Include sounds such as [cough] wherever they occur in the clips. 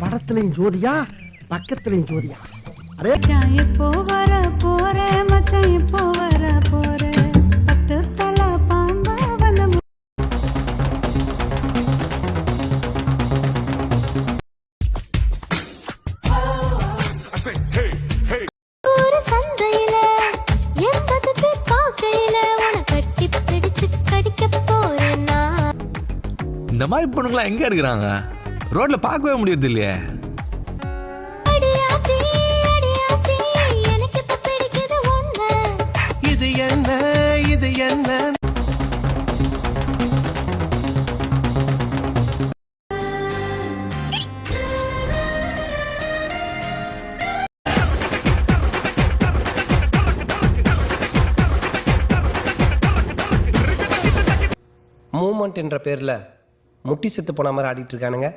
படத்துலயும் ஜோதியா பக்கத்துலயும் ஜோதியா. மச்சான் எப்போ வர போற மச்சான் எப்போ வர போற. இந்த மாதிரி பொண்ணுங்களாம் எங்க இருக்கிறாங்க? ரோட்ல பார்க்கவே முடியறது இல்லையே. அடியாத்தி அடியாத்தி எனக்கு இப்ப பிடிக்குது ஒண்ணு. இது என்ன இது என்ன? மூமெண்ட் என்ற பேர்ல முட்டி செத்து போன மாதிரி ஆடிட்டு இருக்கானுங்க.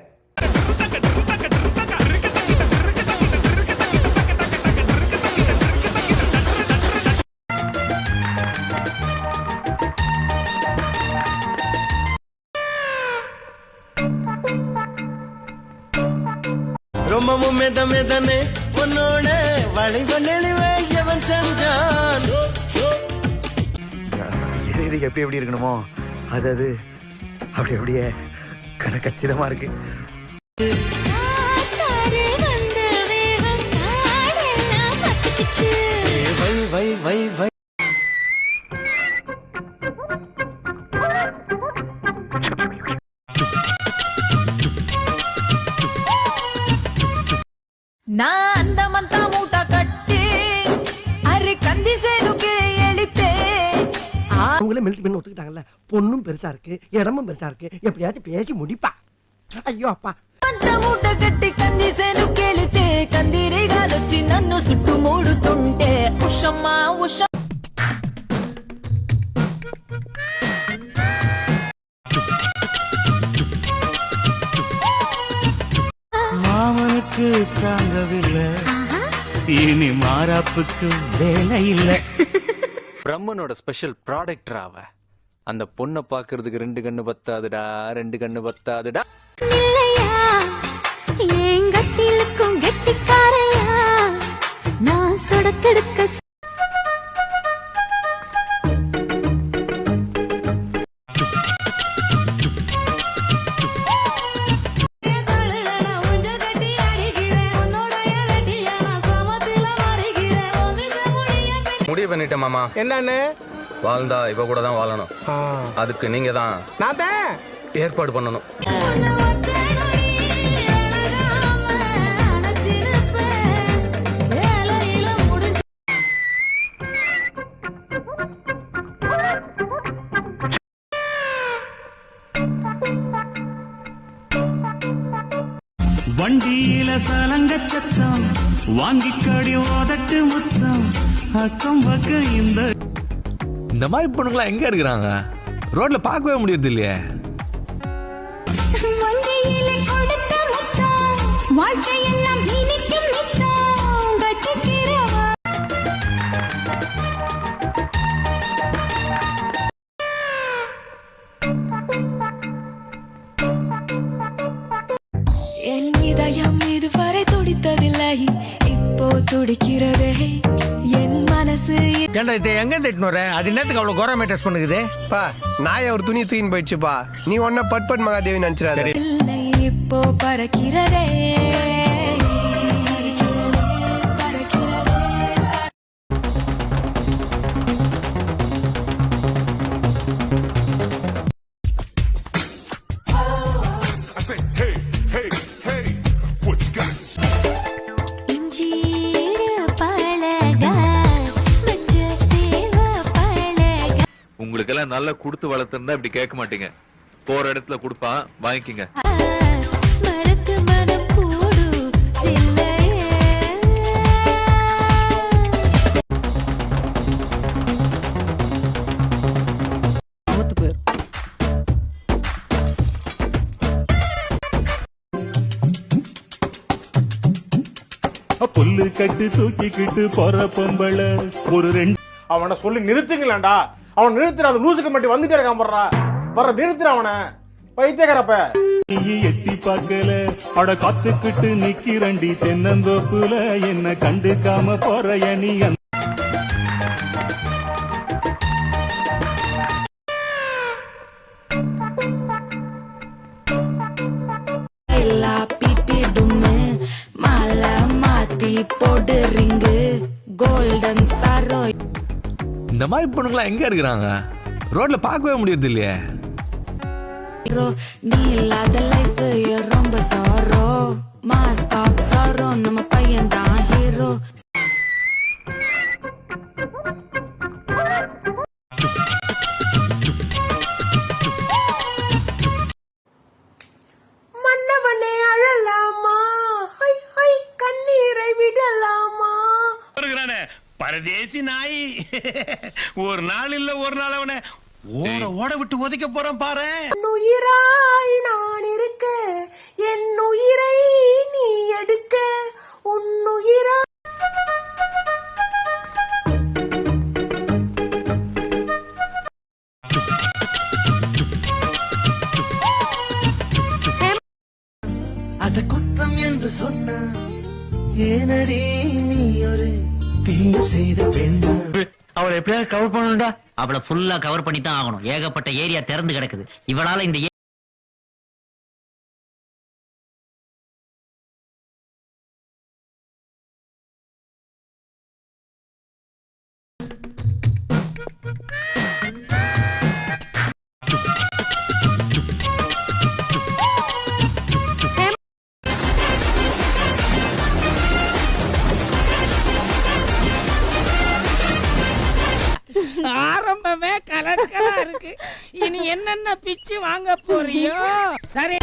ரொம்பவும் மெத மெதனே உன்னோட வளைவ நெளிவே எவன் செஞ்சான்? இது இது எப்படி எப்படி இருக்கணுமோ அது அது அப்படி அப்படியே கணக்கச்சிதமா இருக்கு. வை வை வை வை. ನಾ அவங்களே மில்க் பண்ணி ஒத்துக்கிட்டாங்கல்ல பொண்ணும் பெருசா இருக்கு இடமும் பெருசா இருக்கு எப்படியாச்சும் பேசி முடிப்பா ஐயோ அப்பா ಅಂತ ಮೂಟ ಕಟ್ಟಿ ಕಂದಿ ಸೇನು ಕೇಳಿತೆ ಕಂದಿರಿಗಾಲೊಚ್ಚಿ ನನ್ನ ಸುಟ್ಟು ಮೂಡುತ್ತುಂಟೆ ಉಷಮ್ಮ ಉಷ மாமனுக்கு தாங்கவில்லை இனி மாறாப்புக்கு வேலை இல்லை [laughs] பிரம்மனோட ஸ்பெஷல் ப்ராடக்டர் அவ அந்த பொண்ணை பாக்குறதுக்கு ரெண்டு கண்ணு பத்தாதுடா ரெண்டு கண்ணு பத்தாதுடா. இல்லையா? என் கட்டிலுக்கும் கெட்டிக்காரையா? நான் சொடக்கெடுக்க மாமா என்னன்னு? வாழ்ந்தா இவ கூட தான் வாழணும். அதுக்கு நீங்க தான் நான் தான். ஏற்பாடு பண்ணணும். வண்டியில சலங்க சத்தம் வாங்கி கடி ஓதட்டு முத்தம் அக்கம் பக்கம் இந்த இந்த மாதிரி பொண்ணுங்களாம் எங்க இருக்கிறாங்க? ரோட்ல பார்க்கவே முடியறது இல்லையே வண்டியிலே கொடுத்த இதயம் இதுவரை துடித்ததில்லை. இப்போ துடிக்கிறதே என் மனசு. ஏண்டா இதை எங்க திட்டினு வர? அது நேரத்துக்கு அவ்வளவு கோரா மேட்டர்ஸ் பண்ணுக்குது பா நாய ஒரு துணி தூக்கின்னு போயிடுச்சுப்பா. நீ ஒன்ன பட் பட் மகாதேவி நினைச்சிடாத இல்லை இப்போ பறக்கிறதே. உங்களுக்கெல்லாம் நல்லா கொடுத்து வளர்த்துருந்தா இப்படி கேட்க மாட்டீங்க. போற இடத்துல கொடுப்பான் வாங்கிக்கிங்க. மரத்து மனம் கூடு இல்லையே. புல்லு கட்டு தூக்கிக்கிட்டு போற பொம்பளை ஒரு ரெண்டு அவனை சொல்லி நிறுத்துங்களேன்டா. அவன் நிறுத்துற அந்த லூசுக்கு மட்டும் வந்துட்டே இருக்கான் போடுறா. வர நிறுத்துற அவனை. பைத்தியக்காரப்ப. நீ எட்டி பார்க்கல. அட காத்துக்கிட்டு நிக்கிறண்டி தென்னந்தோப்புல. என்ன கண்டுக்காம போற நீ இந்த மாதிரி பொண்ணுங்களாம் எங்க இருக்கிறாங்க? ரோட்ல பார்க்கவே முடியறது இல்லையே நீ இல்லாத லைஃப் ரொம்ப சாரோ மாஸ்க் சாரோ நம்ம பையன் தான் ஹீரோ பரதேசி நாய். [laughs] ஒரு நாள் இல்ல ஒரு நாள் அவனை. ஓட ஓட விட்டு ஒதைக்க போறான் பாரு. உயிராய் நான் இருக்க என் உயிரை நீ எடுக்க உன்னுயிரா அத குற்றம் என்று சொன்ன ஏனடி நீ ஒரு தீங்கு செய்த பெண்ணா அவளை எப்படியாவது கவர் பண்ணணும்டா? அவளை ஃபுல்லா கவர் பண்ணி தான் ஆகணும். ஏகப்பட்ட ஏரியா திறந்து கிடக்குது. இவளால இந்த ஆரம்பமே கலக்கலா இருக்கு. இனி என்னென்ன பிச்சு வாங்க போறியோ? சரி.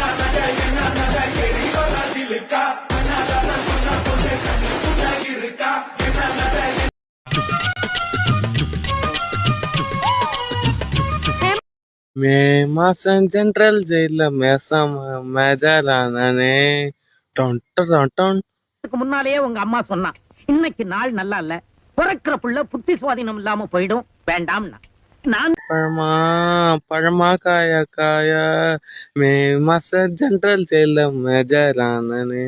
மே மாசம் சென்ட்ரல் ஜெயில மேசாம மேஜரானே டொன் முன்னாலேயே உங்க அம்மா சொன்னா இன்னைக்கு நாள் நல்லா இல்ல பிறக்கிற புள்ள புத்தி சுவாதீனம் இல்லாம போயிடும். வேண்டாம்னா. நான் பழமா பழமா காய காய. மே மாச ஜென்ட்ரல் ஜெயில மேஜரானே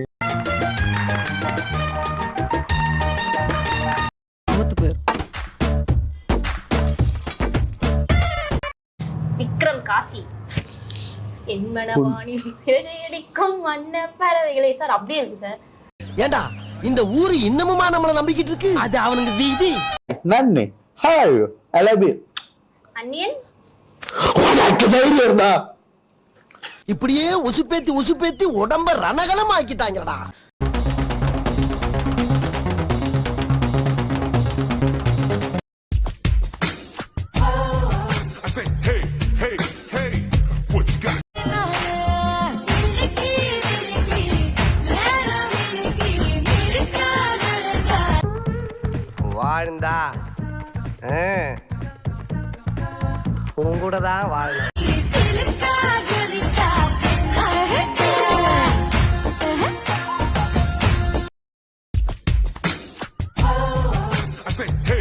விக்ரம் காசி. என் மனவாணி அடிக்கும் வண்ண பறவைகளே. சார் அப்படியே இருக்கு சார். ஏண்டா? இந்த ஊரு இன்னமுமா நம்மள நம்பிக்கிட்டு இருக்கு? அது அவனுக்கு வீதி. நன்மை ஹாய் ஐ லவ் யூ அன்னியன்? தைரியம் இப்படியே உசுப்பேத்தி உசுப்பேத்தி உடம்ப ரணகலம் ஆக்கிட்டாங்கடா வாழ்ந்தா. உங்கூட தான் வாழணும். Hey,